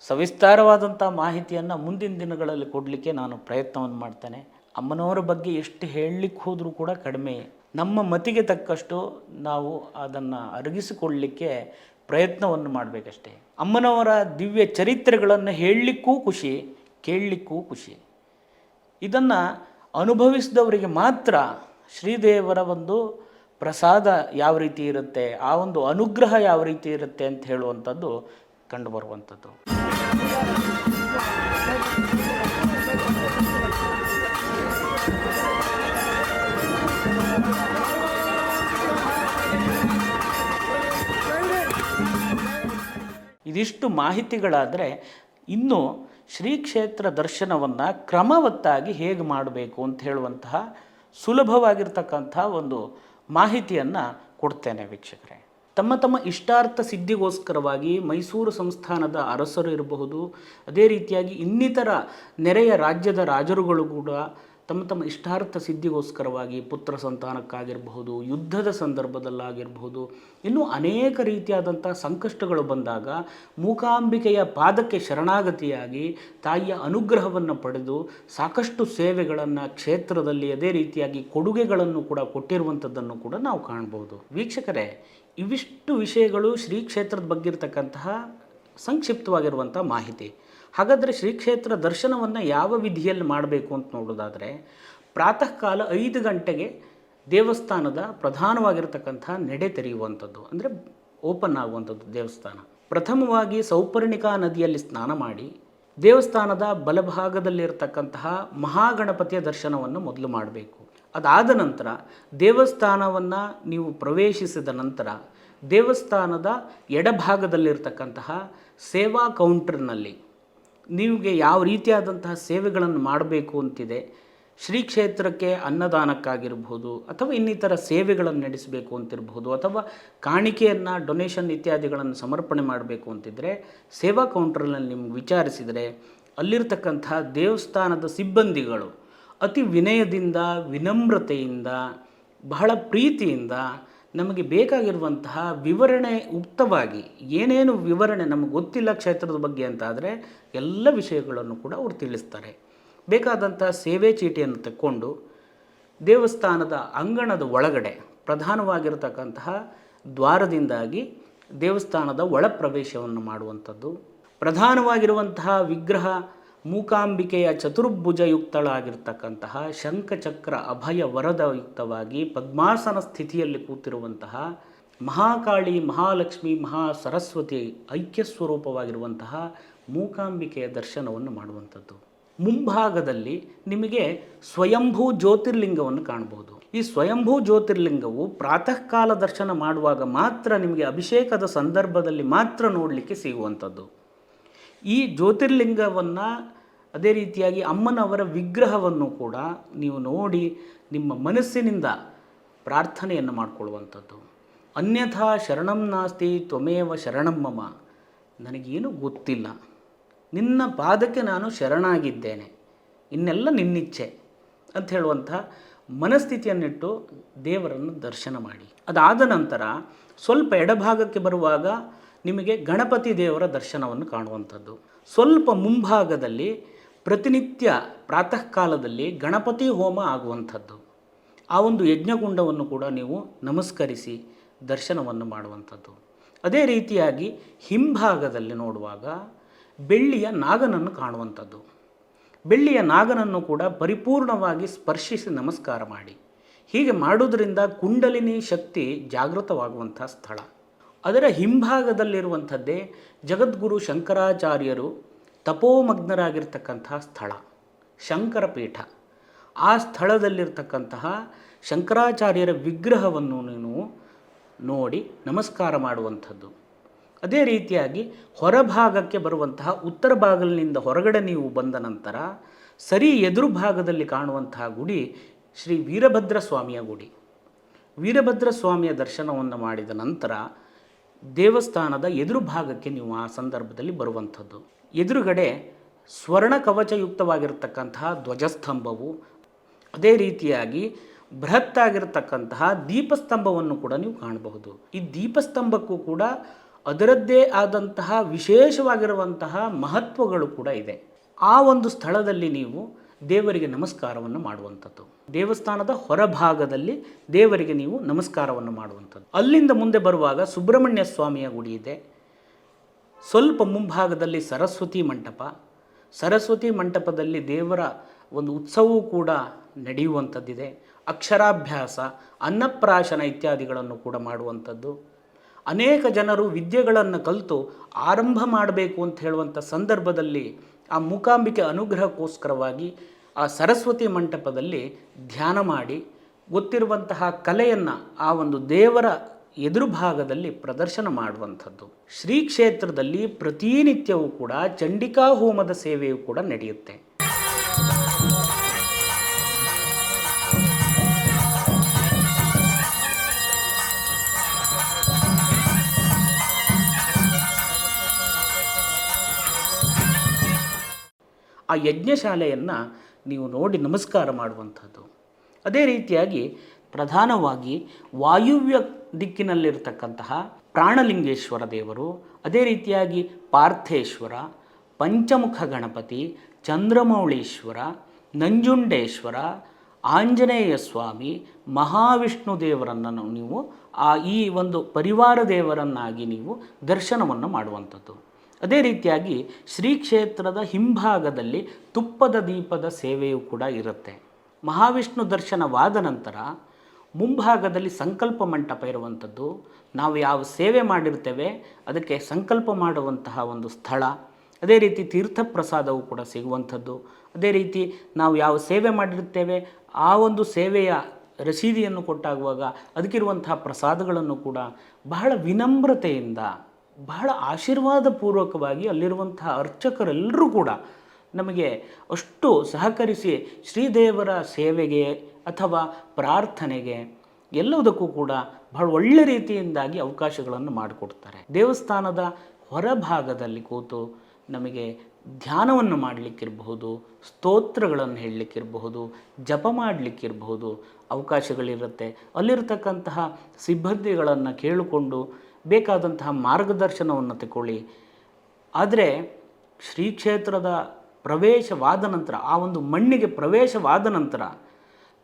ಸವಿಸ್ತಾರವಾದಂಥ ಮಾಹಿತಿಯನ್ನು ಮುಂದಿನ ದಿನಗಳಲ್ಲಿ ಕೊಡಲಿಕ್ಕೆ ನಾನು ಪ್ರಯತ್ನವನ್ನು ಮಾಡ್ತೇನೆ. ಅಮ್ಮನವರ ಬಗ್ಗೆ ಎಷ್ಟು ಹೇಳಲಿಕ್ಕೆ ಹೋದರೂ ಕೂಡ ಕಡಿಮೆ. ನಮ್ಮ ಮತಿಗೆ ತಕ್ಕಷ್ಟು ನಾವು ಅದನ್ನು ಅರಗಿಸಿಕೊಳ್ಳಲಿಕ್ಕೆ ಪ್ರಯತ್ನವನ್ನು ಮಾಡಬೇಕಷ್ಟೇ. ಅಮ್ಮನವರ ದಿವ್ಯ ಚರಿತ್ರೆಗಳನ್ನು ಹೇಳಲಿಕ್ಕೂ ಖುಷಿ, ಕೇಳಲಿಕ್ಕೂ ಖುಷಿ. ಇದನ್ನು ಅನುಭವಿಸಿದವರಿಗೆ ಮಾತ್ರ ಶ್ರೀದೇವರ ಒಂದು ಪ್ರಸಾದ ಯಾವ ರೀತಿ ಇರುತ್ತೆ, ಆ ಒಂದು ಅನುಗ್ರಹ ಯಾವ ರೀತಿ ಇರುತ್ತೆ ಅಂತ ಹೇಳುವಂಥದ್ದು ಕಂಡುಬರುವಂಥದ್ದು ಇದಿಷ್ಟು ಮಾಹಿತಿಗಳಾದರೆ ಇನ್ನು ಶ್ರೀ ಕ್ಷೇತ್ರ ದರ್ಶನವನ್ನು ಕ್ರಮವತ್ತಾಗಿ ಹೇಗೆ ಮಾಡಬೇಕು ಅಂತ ಹೇಳುವಂತಹ ಸುಲಭವಾಗಿರ್ತಕ್ಕಂಥ ಒಂದು ಮಾಹಿತಿಯನ್ನು ಕೊಡ್ತೇನೆ ವೀಕ್ಷಕರೇ. ತಮ್ಮ ತಮ್ಮ ಇಷ್ಟಾರ್ಥ ಸಿದ್ಧಿಗೋಸ್ಕರವಾಗಿ ಮೈಸೂರು ಸಂಸ್ಥಾನದ ಅರಸರು ಇರಬಹುದು, ಅದೇ ರೀತಿಯಾಗಿ ಇನ್ನಿತರ ನೆರೆಯ ರಾಜ್ಯದ ರಾಜರುಗಳು ಕೂಡ ತಮ್ಮ ತಮ್ಮ ಇಷ್ಟಾರ್ಥ ಸಿದ್ಧಿಗೋಸ್ಕರವಾಗಿ ಪುತ್ರ ಸಂತಾನಕ್ಕಾಗಿರಬಹುದು, ಯುದ್ಧದ ಸಂದರ್ಭದಲ್ಲಾಗಿರಬಹುದು, ಇನ್ನೂ ಅನೇಕ ರೀತಿಯಾದಂಥ ಸಂಕಷ್ಟಗಳು ಬಂದಾಗ ಮೂಕಾಂಬಿಕೆಯ ಪಾದಕ್ಕೆ ಶರಣಾಗತಿಯಾಗಿ ತಾಯಿಯ ಅನುಗ್ರಹವನ್ನು ಪಡೆದು ಸಾಕಷ್ಟು ಸೇವೆಗಳನ್ನು ಕ್ಷೇತ್ರದಲ್ಲಿ ಅದೇ ರೀತಿಯಾಗಿ ಕೊಡುಗೆಗಳನ್ನು ಕೂಡ ಕೊಟ್ಟಿರುವಂಥದ್ದನ್ನು ಕೂಡ ನಾವು ಕಾಣ್ಬೋದು. ವೀಕ್ಷಕರೇ, ಇವಿಷ್ಟು ವಿಷಯಗಳು ಶ್ರೀ ಕ್ಷೇತ್ರದ ಬಗ್ಗೆ ಇರತಕ್ಕಂತಹ ಸಂಕ್ಷಿಪ್ತವಾಗಿರುವಂಥ ಮಾಹಿತಿ. ಹಾಗಾದರೆ ಶ್ರೀ ಕ್ಷೇತ್ರ ದರ್ಶನವನ್ನು ಯಾವ ವಿಧಿಯಲ್ಲಿ ಮಾಡಬೇಕು ಅಂತ ನೋಡೋದಾದರೆ ಪ್ರಾತಃ ಕಾಲ ಐದು ಗಂಟೆಗೆ ದೇವಸ್ಥಾನದ ಪ್ರಧಾನವಾಗಿರತಕ್ಕಂಥ ನೆಡೆ ತೆರೆಯುವಂಥದ್ದು, ಅಂದರೆ ಓಪನ್ ಆಗುವಂಥದ್ದು ದೇವಸ್ಥಾನ. ಪ್ರಥಮವಾಗಿ ಸೌಪರ್ಣಿಕಾ ನದಿಯಲ್ಲಿ ಸ್ನಾನ ಮಾಡಿ, ದೇವಸ್ಥಾನದ ಬಲಭಾಗದಲ್ಲಿರತಕ್ಕಂತಹ ಮಹಾಗಣಪತಿಯ ದರ್ಶನವನ್ನು ಮೊದಲು ಮಾಡಬೇಕು. ಅದಾದ ನಂತರ ದೇವಸ್ಥಾನವನ್ನು ನೀವು ಪ್ರವೇಶಿಸಿದ ನಂತರ ದೇವಸ್ಥಾನದ ಎಡಭಾಗದಲ್ಲಿರ್ತಕ್ಕಂತಹ ಸೇವಾ ಕೌಂಟರ್ನಲ್ಲಿ ನಿಮಗೆ ಯಾವ ರೀತಿಯಾದಂತಹ ಸೇವೆಗಳನ್ನು ಮಾಡಬೇಕು ಅಂತಿದೆ, ಶ್ರೀ ಕ್ಷೇತ್ರಕ್ಕೆ ಅನ್ನದಾನಕ್ಕಾಗಿರ್ಬೋದು ಅಥವಾ ಇನ್ನಿತರ ಸೇವೆಗಳನ್ನು ನಡೆಸಬೇಕು ಅಂತಿರ್ಬೋದು ಅಥವಾ ಕಾಣಿಕೆಯನ್ನು ಡೊನೇಷನ್ ಇತ್ಯಾದಿಗಳನ್ನು ಸಮರ್ಪಣೆ ಮಾಡಬೇಕು ಅಂತಿದ್ದರೆ ಸೇವಾ ಕೌಂಟರ್ನಲ್ಲಿ ನಿಮ್ಗೆ ವಿಚಾರಿಸಿದರೆ ಅಲ್ಲಿರ್ತಕ್ಕಂಥ ದೇವಸ್ಥಾನದ ಸಿಬ್ಬಂದಿಗಳು ಅತಿ ವಿನಯದಿಂದ, ವಿನಮ್ರತೆಯಿಂದ, ಬಹಳ ಪ್ರೀತಿಯಿಂದ ನಮಗೆ ಬೇಕಾಗಿರುವಂತಹ ವಿವರಣೆ ಉಕ್ತವಾಗಿ ಏನೇನು ವಿವರಣೆ ನಮಗೆ ಗೊತ್ತಿಲ್ಲ ಕ್ಷೇತ್ರದ ಬಗ್ಗೆ ಅಂತಾದರೆ ಎಲ್ಲ ವಿಷಯಗಳನ್ನು ಕೂಡ ಅವರು ತಿಳಿಸ್ತಾರೆ. ಬೇಕಾದಂತಹ ಸೇವೆ ಚೀಟಿಯನ್ನು ತಕ್ಕೊಂಡು ದೇವಸ್ಥಾನದ ಅಂಗಣದ ಒಳಗಡೆ ಪ್ರಧಾನವಾಗಿರತಕ್ಕಂತಹ ದ್ವಾರದಿಂದಾಗಿ ದೇವಸ್ಥಾನದ ಒಳ ಪ್ರವೇಶವನ್ನು ಮಾಡುವಂಥದ್ದು. ಪ್ರಧಾನವಾಗಿರುವಂತಹ ವಿಗ್ರಹ ಮೂಕಾಂಬಿಕೆಯ ಚತುರ್ಭುಜಯುಕ್ತಳಾಗಿರ್ತಕ್ಕಂತಹ ಶಂಖಚಕ್ರ ಅಭಯ ವರದಯುಕ್ತವಾಗಿ ಪದ್ಮಾಸನ ಸ್ಥಿತಿಯಲ್ಲಿ ಕೂತಿರುವಂತಹ ಮಹಾಕಾಳಿ, ಮಹಾಲಕ್ಷ್ಮಿ ಮಹಾ ಸರಸ್ವತಿ ಐಕ್ಯ ಸ್ವರೂಪವಾಗಿರುವಂತಹ ಮೂಕಾಂಬಿಕೆಯ ದರ್ಶನವನ್ನು ಮಾಡುವಂಥದ್ದು. ಮುಂಭಾಗದಲ್ಲಿ ನಿಮಗೆ ಸ್ವಯಂಭೂ ಜ್ಯೋತಿರ್ಲಿಂಗವನ್ನು ಕಾಣಬಹುದು. ಈ ಸ್ವಯಂಭೂ ಜ್ಯೋತಿರ್ಲಿಂಗವು ಪ್ರಾತಃ ಕಾಲ ದರ್ಶನ ಮಾಡುವಾಗ ಮಾತ್ರ ನಿಮಗೆ ಅಭಿಷೇಕದ ಸಂದರ್ಭದಲ್ಲಿ ಮಾತ್ರ ನೋಡಲಿಕ್ಕೆ ಸಿಗುವಂಥದ್ದು. ಈ ಜ್ಯೋತಿರ್ಲಿಂಗವನ್ನು ಅದೇ ರೀತಿಯಾಗಿ ಅಮ್ಮನವರ ವಿಗ್ರಹವನ್ನು ಕೂಡ ನೀವು ನೋಡಿ ನಿಮ್ಮ ಮನಸ್ಸಿನಿಂದ ಪ್ರಾರ್ಥನೆಯನ್ನು ಮಾಡಿಕೊಳ್ಳುವಂಥದ್ದು. ಅನ್ಯಥಾ ಶರಣಂ ನಾಸ್ತಿ ತ್ವಮೇವ ಶರಣಂ ಮಮ. ನನಗೇನು ಗೊತ್ತಿಲ್ಲ. ನಿನ್ನ ಪಾದಕ್ಕೆ ನಾನು ಶರಣಾಗಿದ್ದೇನೆ. ಇನ್ನೆಲ್ಲ ನಿನ್ನಿಚ್ಛೆ ಅಂತ ಹೇಳುವಂಥ ಮನಸ್ಥಿತಿಯನ್ನಿಟ್ಟು ದೇವರನ್ನು ದರ್ಶನ ಮಾಡಿ. ಅದಾದ ನಂತರ ಸ್ವಲ್ಪ ಎಡಭಾಗಕ್ಕೆ ಬರುವಾಗ ನಿಮಗೆ ಗಣಪತಿ ದೇವರ ದರ್ಶನವನ್ನು ಕಾಣುವಂಥದ್ದು. ಸ್ವಲ್ಪ ಮುಂಭಾಗದಲ್ಲಿ ಪ್ರತಿನಿತ್ಯ ಪ್ರಾತಃ ಕಾಲದಲ್ಲಿ ಗಣಪತಿ ಹೋಮ ಆಗುವಂಥದ್ದು. ಆ ಒಂದು ಯಜ್ಞಗುಂಡವನ್ನು ಕೂಡ ನೀವು ನಮಸ್ಕರಿಸಿ ದರ್ಶನವನ್ನು ಮಾಡುವಂಥದ್ದು. ಅದೇ ರೀತಿಯಾಗಿ ಹಿಂಭಾಗದಲ್ಲಿ ನೋಡುವಾಗ ಬೆಳ್ಳಿಯ ನಾಗನನ್ನು ಕಾಣುವಂಥದ್ದು. ಬೆಳ್ಳಿಯ ನಾಗನನ್ನು ಕೂಡ ಪರಿಪೂರ್ಣವಾಗಿ ಸ್ಪರ್ಶಿಸಿ ನಮಸ್ಕಾರ ಮಾಡಿ. ಹೀಗೆ ಮಾಡೋದರಿಂದ ಕುಂಡಲಿನಿ ಶಕ್ತಿ ಜಾಗೃತವಾಗುವಂಥ ಸ್ಥಳ. ಅದರ ಹಿಂಭಾಗದಲ್ಲಿರುವಂಥದ್ದೇ ಜಗದ್ಗುರು ಶಂಕರಾಚಾರ್ಯರು ತಪೋಮಗ್ನರಾಗಿರ್ತಕ್ಕಂತಹ ಸ್ಥಳ, ಶಂಕರಪೀಠ. ಆ ಸ್ಥಳದಲ್ಲಿರ್ತಕ್ಕಂತಹ ಶಂಕರಾಚಾರ್ಯರ ವಿಗ್ರಹವನ್ನು ನೀನು ನೋಡಿ ನಮಸ್ಕಾರ ಮಾಡುವಂಥದ್ದು. ಅದೇ ರೀತಿಯಾಗಿ ಹೊರಭಾಗಕ್ಕೆ ಬರುವಂತಹ ಉತ್ತರ ಭಾಗಲಿನಿಂದ ಹೊರಗಡೆ ನೀವು ಬಂದ ನಂತರ ಸರಿ ಎದುರು ಭಾಗದಲ್ಲಿ ಕಾಣುವಂತಹ ಗುಡಿ ಶ್ರೀ ವೀರಭದ್ರ ಸ್ವಾಮಿಯ ಗುಡಿ. ವೀರಭದ್ರ ಸ್ವಾಮಿಯ ದರ್ಶನವನ್ನು ಮಾಡಿದ ನಂತರ ದೇವಸ್ಥಾನದ ಎದುರು ಭಾಗಕ್ಕೆ ನೀವು ಆ ಸಂದರ್ಭದಲ್ಲಿ ಬರುವಂಥದ್ದು. ಎದುರುಗಡೆ ಸ್ವರ್ಣ ಕವಚಯುಕ್ತವಾಗಿರತಕ್ಕಂತಹ ಧ್ವಜಸ್ತಂಭವು, ಅದೇ ರೀತಿಯಾಗಿ ಬೃಹತ್ತಾಗಿರತಕ್ಕಂತಹ ದೀಪಸ್ತಂಭವನ್ನು ಕೂಡ ನೀವು ಕಾಣಬಹುದು. ಈ ದೀಪಸ್ತಂಭಕ್ಕೂ ಕೂಡ ಅದರದ್ದೇ ಆದಂತಹ ವಿಶೇಷವಾಗಿರುವಂತಹ ಮಹತ್ವಗಳು ಕೂಡ ಇದೆ. ಆ ಒಂದು ಸ್ಥಳದಲ್ಲಿ ನೀವು ದೇವರಿಗೆ ನಮಸ್ಕಾರವನ್ನು ಮಾಡುವಂಥದ್ದು. ದೇವಸ್ಥಾನದ ಹೊರಭಾಗದಲ್ಲಿ ದೇವರಿಗೆ ನೀವು ನಮಸ್ಕಾರವನ್ನು ಮಾಡುವಂಥದ್ದು. ಅಲ್ಲಿಂದ ಮುಂದೆ ಬರುವಾಗ ಸುಬ್ರಹ್ಮಣ್ಯ ಸ್ವಾಮಿಯ ಗುಡಿ ಇದೆ. ಸ್ವಲ್ಪ ಮುಂಭಾಗದಲ್ಲಿ ಸರಸ್ವತಿ ಮಂಟಪ. ಸರಸ್ವತಿ ಮಂಟಪದಲ್ಲಿ ದೇವರ ಒಂದು ಉತ್ಸವವೂ ಕೂಡ ನಡೆಯುವಂಥದ್ದಿದೆ. ಅಕ್ಷರಾಭ್ಯಾಸ, ಅನ್ನಪ್ರಾಶನ ಇತ್ಯಾದಿಗಳನ್ನು ಕೂಡ ಮಾಡುವಂಥದ್ದು. ಅನೇಕ ಜನರು ವಿದ್ಯೆಗಳನ್ನು ಕಲಿತು ಆರಂಭ ಮಾಡಬೇಕು ಅಂತ ಹೇಳುವಂಥ ಸಂದರ್ಭದಲ್ಲಿ ಆ ಮೂಕಾಂಬಿಕೆ ಅನುಗ್ರಹಕ್ಕೋಸ್ಕರವಾಗಿ ಆ ಸರಸ್ವತಿ ಮಂಟಪದಲ್ಲಿ ಧ್ಯಾನ ಮಾಡಿ ಗೊತ್ತಿರುವಂತಹ ಕಲೆಯನ್ನು ಆ ಒಂದು ದೇವರ ಎದುರು ಭಾಗದಲ್ಲಿ ಪ್ರದರ್ಶನ ಮಾಡುವಂಥದ್ದು. ಶ್ರೀ ಕ್ಷೇತ್ರದಲ್ಲಿ ಪ್ರತಿನಿತ್ಯವೂ ಕೂಡ ಚಂಡಿಕಾ ಹೋಮದ ಸೇವೆಯೂ ಕೂಡ ನಡೆಯುತ್ತೆ. ಆ ಯಜ್ಞಶಾಲೆಯನ್ನು ನೀವು ನೋಡಿ ನಮಸ್ಕಾರ ಮಾಡುವಂಥದ್ದು. ಅದೇ ರೀತಿಯಾಗಿ ಪ್ರಧಾನವಾಗಿ ವಾಯುವ್ಯ ದಿಕ್ಕಿನಲ್ಲಿರತಕ್ಕಂತಹ ಪ್ರಾಣಲಿಂಗೇಶ್ವರ ದೇವರು, ಅದೇ ರೀತಿಯಾಗಿ ಪಾರ್ಥೇಶ್ವರ, ಪಂಚಮುಖ ಗಣಪತಿ, ಚಂದ್ರಮೌಳೀಶ್ವರ, ನಂಜುಂಡೇಶ್ವರ, ಆಂಜನೇಯ ಸ್ವಾಮಿ, ಮಹಾವಿಷ್ಣು ದೇವರನ್ನು ನೀವು, ಆ ಈ ಒಂದು ಪರಿವಾರ ದೇವರನ್ನಾಗಿ ನೀವು ದರ್ಶನವನ್ನು ಮಾಡುವಂಥದ್ದು. ಅದೇ ರೀತಿಯಾಗಿ ಶ್ರೀ ಕ್ಷೇತ್ರದ ಹಿಂಭಾಗದಲ್ಲಿ ತುಪ್ಪದ ದೀಪದ ಸೇವೆಯೂ ಕೂಡ ಇರುತ್ತೆ. ಮಹಾವಿಷ್ಣು ದರ್ಶನವಾದ ನಂತರ ಮುಂಭಾಗದಲ್ಲಿ ಸಂಕಲ್ಪ ಮಂಟಪ ಇರುವಂಥದ್ದು. ನಾವು ಯಾವ ಸೇವೆ ಮಾಡಿರ್ತೇವೆ, ಅದಕ್ಕೆ ಸಂಕಲ್ಪ ಮಾಡುವಂತಹ ಒಂದು ಸ್ಥಳ. ಅದೇ ರೀತಿ ತೀರ್ಥ ಪ್ರಸಾದವು ಕೂಡ ಸಿಗುವಂಥದ್ದು. ಅದೇ ರೀತಿ ನಾವು ಯಾವ ಸೇವೆ ಮಾಡಿರ್ತೇವೆ, ಆ ಒಂದು ಸೇವೆಯ ರಸೀದಿಯನ್ನು ಕೊಟ್ಟಾಗುವಾಗ ಅದಕ್ಕಿರುವಂತಹ ಪ್ರಸಾದಗಳನ್ನು ಕೂಡ ಬಹಳ ವಿನಮ್ರತೆಯಿಂದ ಬಹಳ ಆಶೀರ್ವಾದ ಪೂರ್ವಕವಾಗಿ ಅಲ್ಲಿರುವಂತಹ ಅರ್ಚಕರೆಲ್ಲರೂ ಕೂಡ ನಮಗೆ ಅಷ್ಟು ಸಹಕರಿಸಿ ಶ್ರೀದೇವರ ಸೇವೆಗೆ ಅಥವಾ ಪ್ರಾರ್ಥನೆಗೆ ಎಲ್ಲದಕ್ಕೂ ಕೂಡ ಬಹಳ ಒಳ್ಳೆ ರೀತಿಯಿಂದಾಗಿ ಅವಕಾಶಗಳನ್ನು ಮಾಡಿಕೊಡ್ತಾರೆ. ದೇವಸ್ಥಾನದ ಹೊರಭಾಗದಲ್ಲಿ ಕೂತು ನಮಗೆ ಧ್ಯಾನವನ್ನು ಮಾಡಲಿಕ್ಕಿರಬಹುದು, ಸ್ತೋತ್ರಗಳನ್ನು ಹೇಳಲಿಕ್ಕಿರಬಹುದು, ಜಪ ಮಾಡಲಿಕ್ಕಿರಬಹುದು ಅವಕಾಶಗಳಿರುತ್ತೆ. ಅಲ್ಲಿರತಕ್ಕಂತಹ ಸಿಬ್ಬಂದಿಗಳನ್ನು ಕೇಳಿಕೊಂಡು ಬೇಕಾದಂತಹ ಮಾರ್ಗದರ್ಶನವನ್ನು ತಗೊಳ್ಳಿ ಆದರೆ ಶ್ರೀ ಕ್ಷೇತ್ರದ ಪ್ರವೇಶವಾದ ನಂತರ, ಆ ಒಂದು ಮಣ್ಣಿಗೆ ಪ್ರವೇಶವಾದ ನಂತರ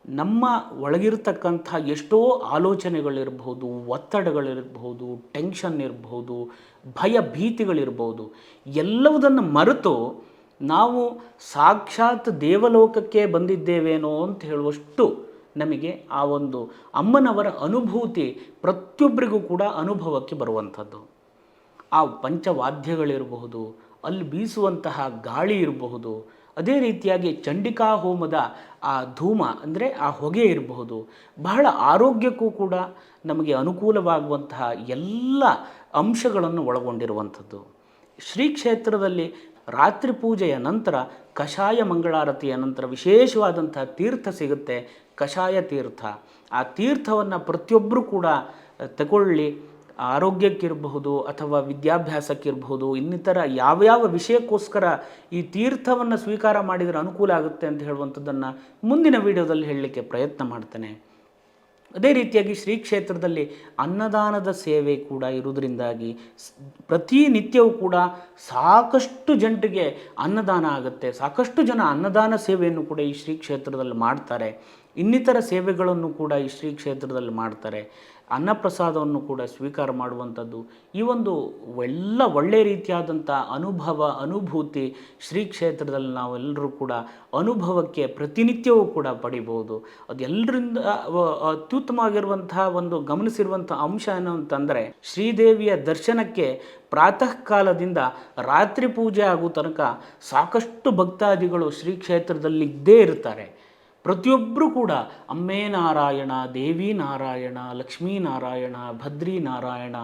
ನಮ್ಮ ಒಳಗಿರ್ತಕ್ಕಂಥ ಎಷ್ಟೋ ಆಲೋಚನೆಗಳಿರ್ಬೋದು ಒತ್ತಡಗಳಿರ್ಬೋದು ಟೆನ್ಷನ್ ಇರಬಹುದು, ಭಯ ಭೀತಿಗಳಿರ್ಬೋದು ಎಲ್ಲವುದನ್ನು ಮರೆತು ನಾವು ಸಾಕ್ಷಾತ್ ದೇವಲೋಕಕ್ಕೆ ಬಂದಿದ್ದೇವೇನೋ ಅಂತ ಹೇಳುವಷ್ಟು ನಮಗೆ ಆ ಒಂದು ಅಮ್ಮನವರ ಅನುಭೂತಿ ಪ್ರತಿಯೊಬ್ಬರಿಗೂ ಕೂಡ ಅನುಭವಕ್ಕೆ ಬರುವಂಥದ್ದು. ಆ ಪಂಚವಾದ್ಯಗಳಿರಬಹುದು ಅಲ್ಲಿ ಬೀಸುವಂತಹ ಗಾಳಿ ಇರಬಹುದು, ಅದೇ ರೀತಿಯಾಗಿ ಚಂಡಿಕಾ ಹೋಮದ ಆ ಧೂಮ ಅಂದರೆ ಆ ಹೊಗೆ ಇರಬಹುದು. ಬಹಳ ಆರೋಗ್ಯಕ್ಕೂ ಕೂಡ ನಮಗೆ ಅನುಕೂಲವಾಗುವಂತಹ ಎಲ್ಲ ಅಂಶಗಳನ್ನು ಒಳಗೊಂಡಿರುವಂಥದ್ದು. ಶ್ರೀ ಕ್ಷೇತ್ರದಲ್ಲಿ ರಾತ್ರಿ ಪೂಜೆಯ ನಂತರ ಕಷಾಯ ಮಂಗಳಾರತಿಯ ನಂತರ ವಿಶೇಷವಾದಂತಹ ತೀರ್ಥ ಸಿಗುತ್ತೆ. ಕಷಾಯ ತೀರ್ಥ. ಆ ತೀರ್ಥವನ್ನು ಪ್ರತಿಯೊಬ್ಬರೂ ಕೂಡ ತಗೊಳ್ಳಿ. ಆರೋಗ್ಯಕ್ಕಿರಬಹುದು ಅಥವಾ ವಿದ್ಯಾಭ್ಯಾಸಕ್ಕಿರಬಹುದು, ಇನ್ನಿತರ ಯಾವ್ಯಾವ ವಿಷಯಕ್ಕೋಸ್ಕರ ಈ ತೀರ್ಥವನ್ನು ಸ್ವೀಕಾರ ಮಾಡಿದರೆ ಅನುಕೂಲ ಆಗುತ್ತೆ ಅಂತ ಹೇಳುವಂಥದ್ದನ್ನು ಮುಂದಿನ ವಿಡಿಯೋದಲ್ಲಿ ಹೇಳಲಿಕ್ಕೆ ಪ್ರಯತ್ನ ಮಾಡ್ತೇನೆ. ಅದೇ ರೀತಿಯಾಗಿ ಶ್ರೀ ಕ್ಷೇತ್ರದಲ್ಲಿ ಅನ್ನದಾನದ ಸೇವೆ ಕೂಡ ಇರುವುದರಿಂದಾಗಿ ಪ್ರತಿ ನಿತ್ಯವೂ ಕೂಡ ಸಾಕಷ್ಟು ಜನರಿಗೆ ಅನ್ನದಾನ ಆಗುತ್ತೆ. ಸಾಕಷ್ಟು ಜನ ಅನ್ನದಾನ ಸೇವೆಯನ್ನು ಕೂಡ ಈ ಶ್ರೀ ಕ್ಷೇತ್ರದಲ್ಲಿ ಮಾಡ್ತಾರೆ. ಇನ್ನಿತರ ಸೇವೆಗಳನ್ನು ಕೂಡ ಈ ಶ್ರೀ ಕ್ಷೇತ್ರದಲ್ಲಿ ಮಾಡ್ತಾರೆ. ಅನ್ನಪ್ರಸಾದವನ್ನು ಕೂಡ ಸ್ವೀಕಾರ ಮಾಡುವಂಥದ್ದು. ಈ ಒಂದು ಎಲ್ಲ ಒಳ್ಳೆಯ ರೀತಿಯಾದಂಥ ಅನುಭವ, ಅನುಭೂತಿ ಶ್ರೀ ಕ್ಷೇತ್ರದಲ್ಲಿ ನಾವೆಲ್ಲರೂ ಕೂಡ ಅನುಭವಕ್ಕೆ ಪ್ರತಿನಿತ್ಯವೂ ಕೂಡ ಪಡಿಬೋದು. ಅದು ಎಲ್ಲರಿಂದ ಅತ್ಯುತ್ತಮವಾಗಿರುವಂತಹ ಒಂದು ಗಮನಿಸಿರುವಂಥ ಅಂಶ ಏನು ಅಂತಂದರೆ, ಶ್ರೀದೇವಿಯ ದರ್ಶನಕ್ಕೆ ಪ್ರಾತಃ ಕಾಲದಿಂದ ರಾತ್ರಿ ಪೂಜೆ ಆಗೋ ತನಕ ಸಾಕಷ್ಟು ಭಕ್ತಾದಿಗಳು ಶ್ರೀ ಕ್ಷೇತ್ರದಲ್ಲಿದ್ದೇ ಇರ್ತಾರೆ. ಪ್ರತಿಯೊಬ್ಬರೂ ಕೂಡ ಅಮ್ಮೇ ನಾರಾಯಣ, ದೇವಿ ನಾರಾಯಣ, ಲಕ್ಷ್ಮೀ ನಾರಾಯಣ, ಭದ್ರಿ ನಾರಾಯಣ,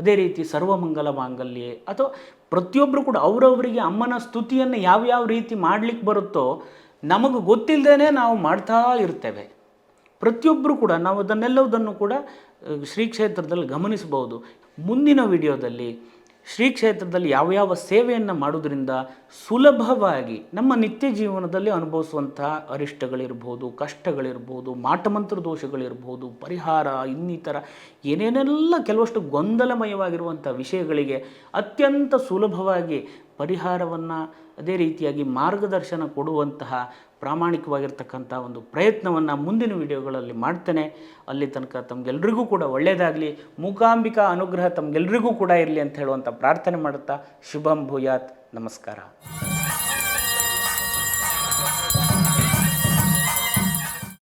ಅದೇ ರೀತಿ ಸರ್ವಮಂಗಲ ಮಾಂಗಲ್ಯೆ ಅಥವಾ ಪ್ರತಿಯೊಬ್ಬರು ಕೂಡ ಅವರವರಿಗೆ ಅಮ್ಮನ ಸ್ತುತಿಯನ್ನು ಯಾವ್ಯಾವ ರೀತಿ ಮಾಡಲಿಕ್ಕೆ ಬರುತ್ತೋ ನಮಗೆ ಗೊತ್ತಿಲ್ಲದೇ ನಾವು ಮಾಡ್ತಾ ಇರ್ತೇವೆ. ಪ್ರತಿಯೊಬ್ಬರು ಕೂಡ ನಾವು ಅದನ್ನೆಲ್ಲವುದನ್ನು ಕೂಡ ಶ್ರೀಕ್ಷೇತ್ರದಲ್ಲಿ ಶ್ರೀ ಕ್ಷೇತ್ರದಲ್ಲಿ ಗಮನಿಸಬಹುದು. ಮುಂದಿನ ವಿಡಿಯೋದಲ್ಲಿ ಶ್ರೀ ಕ್ಷೇತ್ರದಲ್ಲಿ ಯಾವ ಯಾವ ಸೇವೆಯನ್ನು ಮಾಡೋದ್ರಿಂದ ಸುಲಭವಾಗಿ ನಮ್ಮ ನಿತ್ಯ ಜೀವನದಲ್ಲಿ ಅನುಭವಿಸುವಂಥ ಅರಿಷ್ಟಗಳಿರ್ಬೋದು, ಕಷ್ಟಗಳಿರ್ಬೋದು, ಮಾಟಮಂತ್ರ ದೋಷಗಳಿರ್ಬೋದು, ಪರಿಹಾರ, ಇನ್ನಿತರ ಏನೇನೆಲ್ಲ ಕೆಲವಷ್ಟು ಗೊಂದಲಮಯವಾಗಿರುವಂಥ ವಿಷಯಗಳಿಗೆ ಅತ್ಯಂತ ಸುಲಭವಾಗಿ ಪರಿಹಾರವನ್ನು ಅದೇ ರೀತಿಯಾಗಿ ಮಾರ್ಗದರ್ಶನ ಕೊಡುವಂತಹ ಪ್ರಾಮಾಣಿಕವಾಗಿರ್ತಕ್ಕಂಥ ಒಂದು ಪ್ರಯತ್ನವನ್ನು ಮುಂದಿನ ವಿಡಿಯೋಗಳಲ್ಲಿ ಮಾಡ್ತೇನೆ. ಅಲ್ಲಿ ತನಕ ತಮಗೆಲ್ರಿಗೂ ಕೂಡ ಒಳ್ಳೆಯದಾಗಲಿ ಮೂಕಾಂಬಿಕಾ ಅನುಗ್ರಹ ತಮಗೆಲ್ರಿಗೂ ಕೂಡ ಇರಲಿ ಅಂತ ಹೇಳುವಂಥ ಪ್ರಾರ್ಥನೆ ಮಾಡುತ್ತಾ, ಶುಭಂ ಭೂಯಾತ್. ನಮಸ್ಕಾರ.